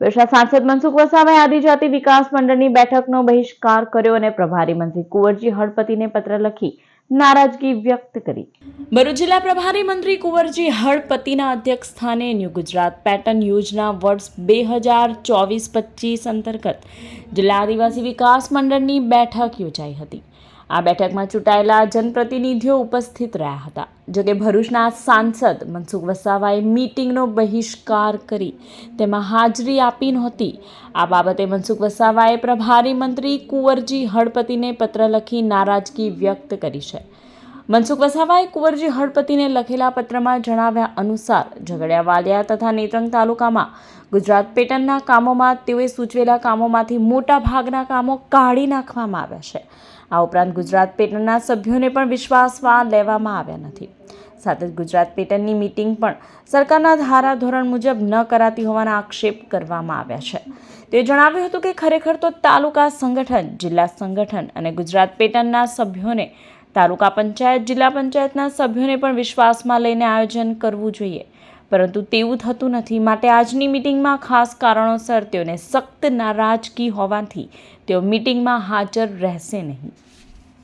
વડોદરા સાંસદ મનસુખ વસાવાએ આદિજાતિ વિકાસ મંડળની બેઠકનો બહિષ્કાર કર્યો અને પ્રભારી મંત્રી કુંવરજી હળપતિને પત્ર લખી નારાજગી વ્યક્ત કરી. ભરૂચ જિલ્લા પ્રભારી મંત્રી કુંવરજી હળપતિના અધ્યક્ષ સ્થાને ન્યૂ ગુજરાત પેટર્ન યોજના વર્ષ બે હજાર ચોવીસ પચીસ અંતર્ગત જિલ્લા આદિવાસી વિકાસ મંડળની બેઠક યોજાઈ હતી. આ બેઠકમાં ચૂંટાયેલા જનપ્રતિનિધિઓ ઉપસ્થિત રહ્યા હતા, જોકે ભરૂચના સાંસદ મનસુખ વસાવાએ મીટિંગનો બહિષ્કાર કરી તેમાં હાજરી આપી નહોતી. આ બાબતે મનસુખ વસાવાએ પ્રભારી મંત્રી કુંવરજી હળપતિને પત્ર લખી નારાજગી વ્યક્ત કરી છે. મનસુખ વસાવાએ કુંવરજી હળપતિને લખેલા પત્રમાં જણાવ્યા અનુસાર, ઝઘડિયા વાલિયા તથા નેત્રંગ તાલુકામાં ગુજરાત પેટર્નના કામોમાં તેઓએ સૂચવેલા કામોમાંથી મોટા ભાગના કામો કાઢી નાખવામાં આવ્યા છે. આ ઉપરાંત ગુજરાત પેટર્નના સભ્યોને પણ વિશ્વાસમાં લેવામાં આવ્યા નથી. સાથે જ ગુજરાત પેટર્નની મીટિંગ પણ સરકારના ધારાધોરણ મુજબ ન કરાતી હોવાના આક્ષેપ કરવામાં આવ્યા છે. તે જણાવ્યું હતું કે ખરેખર તો તાલુકા સંગઠન, જિલ્લા સંગઠન અને ગુજરાત પેટર્નના સભ્યોને તાલુકા પંચાયત, જિલ્લા પંચાયતના સભ્યોને પણ વિશ્વાસમાં લઈને આયોજન કરવું જોઈએ. પરંતુ તેવું થતું નથી. માટે આજની મિટિંગમાં ખાસ કારણોસર તેઓને સખ્ત નારાજગી હોવાથી તેઓ મિટિંગમાં હાજર રહેશે નહીં.